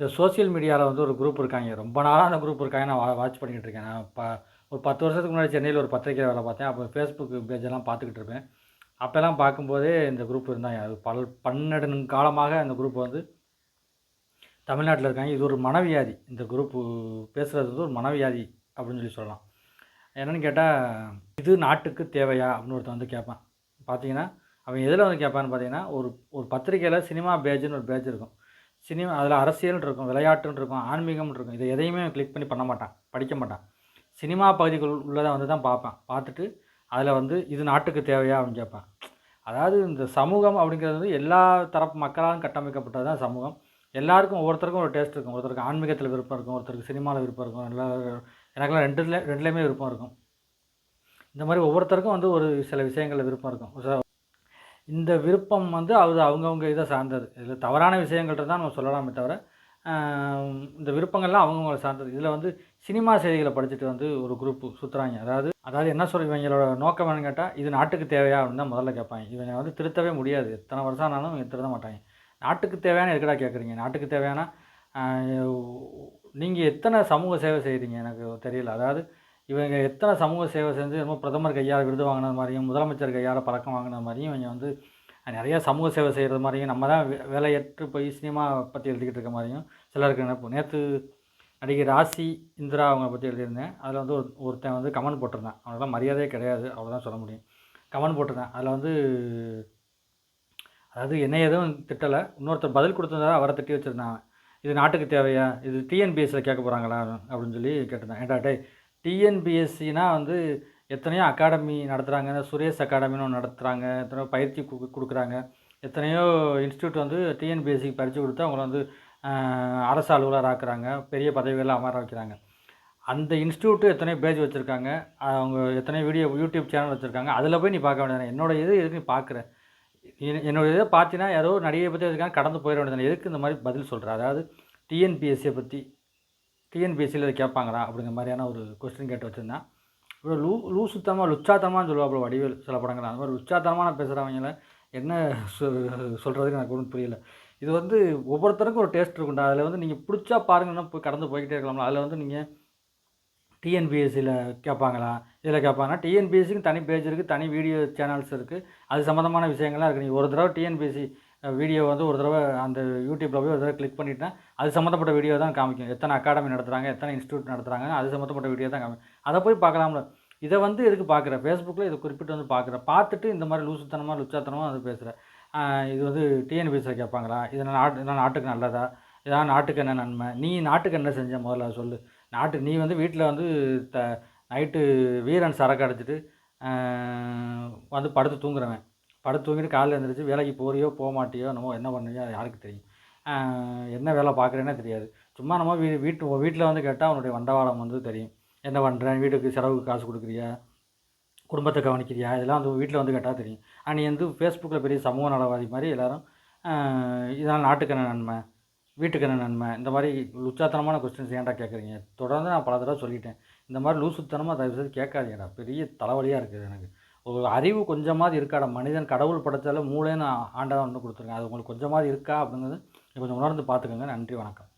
இந்த சோஷியல் மீடியாவில் வந்து ஒரு குரூப் இருக்காங்க. ரொம்ப நாளாக அந்த குரூப் இருக்காங்க நான் வாட்ச் பண்ணிக்கிட்டு இருக்கேன். நான் ப ஒரு பத்து வருஷத்துக்கு முன்னாடி சென்னையில் ஒரு பத்திரிக்கை வேலை பார்த்தேன். அப்போ ஃபேஸ்புக் பேஜெல்லாம் பார்த்துக்கிட்டு இருப்பேன். அப்போல்லாம் பார்க்கும்போதே இந்த குரூப் இருந்தாங்க. அது பல் பன்னெண்டு காலமாக அந்த குரூப் வந்து தமிழ்நாட்டில் இருக்காங்க. இது ஒரு மனவியாதி. இந்த குரூப்பு பேசுகிறது வந்து ஒரு மனவியாதி அப்படின்னு சொல்லி சொல்லலாம். என்னென்னு கேட்டால் இது நாட்டுக்கு தேவையா அப்படின்னு ஒருத்தன் வந்து கேட்பான். பார்த்தீங்கன்னா அவன் எதில் வந்து கேட்பான்னு பார்த்தீங்கன்னா ஒரு ஒரு பத்திரிக்கையில் சினிமா பேஜுன்னு ஒரு பேஜ் இருக்கும். சினிமா அதில் அரசியல் இருக்கும் விளையாட்டுன்னு இருக்கும் ஆன்மீகம்னு இருக்கும் இதை எதையுமே கிளிக் பண்ணி பண்ண மாட்டான் படிக்க மாட்டான். சினிமா பகுதிகள் உள்ளதை வந்து தான் பார்ப்பேன். பார்த்துட்டு அதில் வந்து இது நாட்டுக்கு தேவையா அப்படின்னு கேட்பேன். அதாவது இந்த சமூகம் அப்படிங்கிறது வந்து எல்லா தரப்பு மக்களாலும் கட்டமைக்கப்பட்டது தான் சமூகம். எல்லாருக்கும் ஒவ்வொருத்தருக்கும் ஒரு டேஸ்ட் இருக்கும். ஒருத்தருக்கு ஆன்மீகத்தில் விருப்பம் இருக்கும் ஒருத்தருக்கு சினிமாவில் விருப்பம் இருக்கும் எல்லா எனக்கெல்லாம் ரெண்டுல ரெண்டுலேயுமே விருப்பம் இருக்கும். இந்த மாதிரி ஒவ்வொருத்தருக்கும் வந்து ஒரு சில விஷயங்களில் விருப்பம் இருக்கும். இந்த விருப்பம் வந்து அது அவங்கவுங்க இதை சார்ந்தது. இதில் தவறான விஷயங்கள்ட்ட தான் நம்ம சொல்லலாமே தவிர இந்த விருப்பங்கள்லாம் அவங்கவுங்கள சார்ந்தது. இதில் வந்து சினிமா செய்திகளை படிச்சுட்டு வந்து ஒரு குரூப் சுற்றுறாங்க அதாவது அதாவது என்ன சொல்ல இவங்களோட நோக்கம் என்னன்னு கேட்டால் இது நாட்டுக்கு தேவையா அப்படின்னு தான் முதல்ல கேட்பாங்க. இவங்க வந்து திருத்தவே முடியாது. எத்தனை வருஷம் ஆனாலும் இவங்க திருத்த மாட்டாங்க. நாட்டுக்கு தேவையான எதுக்கடா கேட்குறீங்க? நாட்டுக்கு தேவையான நீங்கள் எத்தனை சமூக சேவை செய்கிறீங்க எனக்கு தெரியல. அதாவது இவங்க எத்தனை சமூக சேவை செஞ்சு ரொம்ப பிரதமர் கையால் விருது வாங்கினது மாதிரியும் முதலமைச்சர் கையால் பழக்கம் வாங்கினது மாதிரியும் இவங்க வந்து நிறையா சமூக சேவை செய்கிறது மாதிரியும் நம்ம தான் வே- வேலையற்று போய் சினிமா பற்றி எழுதிக்கிட்டு இருக்க மாதிரியும் சிலருக்கு நினைப்போம் நேற்று நடிகை ராசி இந்திரா அவங்க பற்றி எழுதியிருந்தேன். அதில் வந்து ஒரு ஒருத்தன் வந்து கமெண்ட் போட்டிருந்தேன். அவங்களாம் மரியாதையே கிடையாது அவ்வளோதான் சொல்ல முடியும். கமெண்ட் போட்டிருந்தேன். அதில் வந்து அதாவது என்னை எதுவும் திட்டலை. இன்னொருத்தர் பதில் கொடுத்துருந்தா அவரை திட்டி வச்சுருந்தாங்க இது நாட்டுக்கு தேவையா? இது டிஎன்பிஎஸ்சில் கேட்க போகிறாங்களா அப்படின்னு சொல்லி கேட்டிருந்தேன். ஏன்டா டே டிஎன்பிஎஸ்சினா வந்து எத்தனையோ அகாடமி நடத்துகிறாங்க சுரேஷ் அகாடமின்னு ஒன்று நடத்துகிறாங்க எத்தனையோ பயிற்சி கு- கொடுக்குறாங்க. எத்தனையோ இன்ஸ்டியூட் வந்து டிஎன்பிஎஸ்சிக்கு பயிற்சி கொடுத்து அவங்கள வந்து அரசு அலுவலர் ஆக்குறாங்க. பெரிய பதவிகளில் அமர வைக்கிறாங்க. அந்த இன்ஸ்டியூட்டு எத்தனையோ பேஜ் வச்சுருக்காங்க. அவங்க எத்தனையோ வீடியோ யூடியூப் சேனல் வச்சுருக்காங்க. அதில் போய் நீ பார்க்க வேண்டியது என்னோட இது எதுக்கு நீ பார்க்குற என்னோட இதை பார்த்தீங்கன்னா யாரோ நடிகை பற்றி வச்சுருக்காங்க கடந்து போயிட வேண்டியது எதுக்கு இந்த மாதிரி பதில் சொல்கிறேன் அதாவது டிஎன்பிஎஸ்சியை பற்றி டிஎன்பிஎஸ்சியில் இதை கேட்பாங்களா அப்படிங்கிற மாதிரியான ஒரு கொஸ்டின் கேட்டு வச்சுருந்தேன். இவ்வளோ லூ சுத்தமாக லுச்சாத்தனமான்னு சொல்லுவாப்புல வடிவேல் சில படங்கள் அந்த மாதிரி லுச்சாத்தனமான பேசுகிறவங்கள என்ன சொல்கிறதுக்கு எனக்கு ஒன்றும் புரியல. இது வந்து ஒவ்வொருத்தருக்கும் ஒரு டேஸ்ட் இருக்குண்டா அதில் வந்து நீங்கள் பிடிச்சா பாருங்கன்னா போய் கடந்து போய்கிட்டே இருக்கலாம்ல. அதில் வந்து நீங்கள் டிஎன்பிஎஸ்சியில் கேட்பாங்களா? இதில் கேட்பாங்கன்னா டிஎன்பிஎஸ்சிக்கு தனி பேஜ் இருக்குது தனி வீடியோ சேனல்ஸ் இருக்குது அது சம்மந்தமான விஷயங்கள்லாம் இருக்குது நீங்கள் ஒரு தடவை டிஎன்பிஎஸ்சி வீடியோ வந்து ஒரு தடவை அந்த யூடியூப்பில் போய் ஒரு தடவை கிளிக் பண்ணிட்டேன். அது சம்மந்தப்பட்ட வீடியோ தான் காமிக்கும். எத்தனை அகாடமி நடத்துகிறாங்க எத்தனை இன்ஸ்டியூட் நடத்துகிறாங்க அது சம்மந்தப்பட்ட வீடியோ தான் காமிக்கும். அதை போய் பார்க்கலாம்ல. இதை வந்து எதுக்கு பார்க்குற? ஃபேஸ்புக்கில் இதை குறிப்பிட்டு வந்து பார்க்குற. பார்த்துட்டு இந்த மாதிரி லூசுத்தனமாக லுச்சாத்தனமாக அது பேசுகிறேன் இது வந்து டிஎன்பிஎஸ்சியில் கேட்பாங்களா? இது நாட்டு இதெல்லாம் நாட்டுக்கு நல்லதா? இதான் நாட்டுக்கு என்ன நன்மை? நீ நாட்டுக்கு என்ன செஞ்ச முதல்ல சொல்லு. நாட்டு நீ வந்து வீட்டில் வந்து த நைட்டு வீரன் சரக்கு அடிச்சிட்டு வந்து படுத்து தூங்குறவன். படுத்து தூங்கிட்டு காலையில் எழுந்திரிச்சு வேலைக்கு போறியோ போக மாட்டியோ நம்ம என்ன பண்ணுவியோ யாருக்கு தெரியும். என்ன வேலை பார்க்குறேன்னே தெரியாது. சும்மா நம்ம வீ வீட்டு வீட்டில் வந்து கேட்டால் அவனுடைய வண்டவாளம் வந்து தெரியும். என்ன பண்ணுறேன் வீட்டுக்கு செலவுக்கு காசு கொடுக்குறியா? குடும்பத்தை கவனிக்கிறியா? இதெல்லாம் வந்து வீட்டில் வந்து கேட்டால் தெரியும். ஆனால் நீ வந்து ஃபேஸ்புக்கில் பெரிய சமூக நலவாதி மாதிரி எல்லோரும் இதெல்லாம் நாட்டுக்கு என்ன நன்மை? வீட்டுக்கு என்ன நன்மை? இந்த மாதிரி லுச்சாத்தனமான கொஸ்டின்ஸ் ஏன்டா கேட்குறீங்க தொடர்ந்து நான் பல தடவை சொல்லிட்டேன். இந்த மாதிரி லூசுத்தனமாக தயவுசெய்து கேட்காதீங்கடா. பெரிய தலைவலியாக இருக்குது எனக்கு. அறிவு கொஞ்சமாவது இருக்காடா? மனிதன் கடவுள் படைச்சால மூளைன்னு ஆண்டவன் வந்து கொடுத்துருங்க அது உங்களுக்கு கொஞ்சமாவது இருக்கா அப்படிங்கிறது கொஞ்சம் உணர்ந்து பார்த்துக்கோங்க. நன்றி வணக்கம்.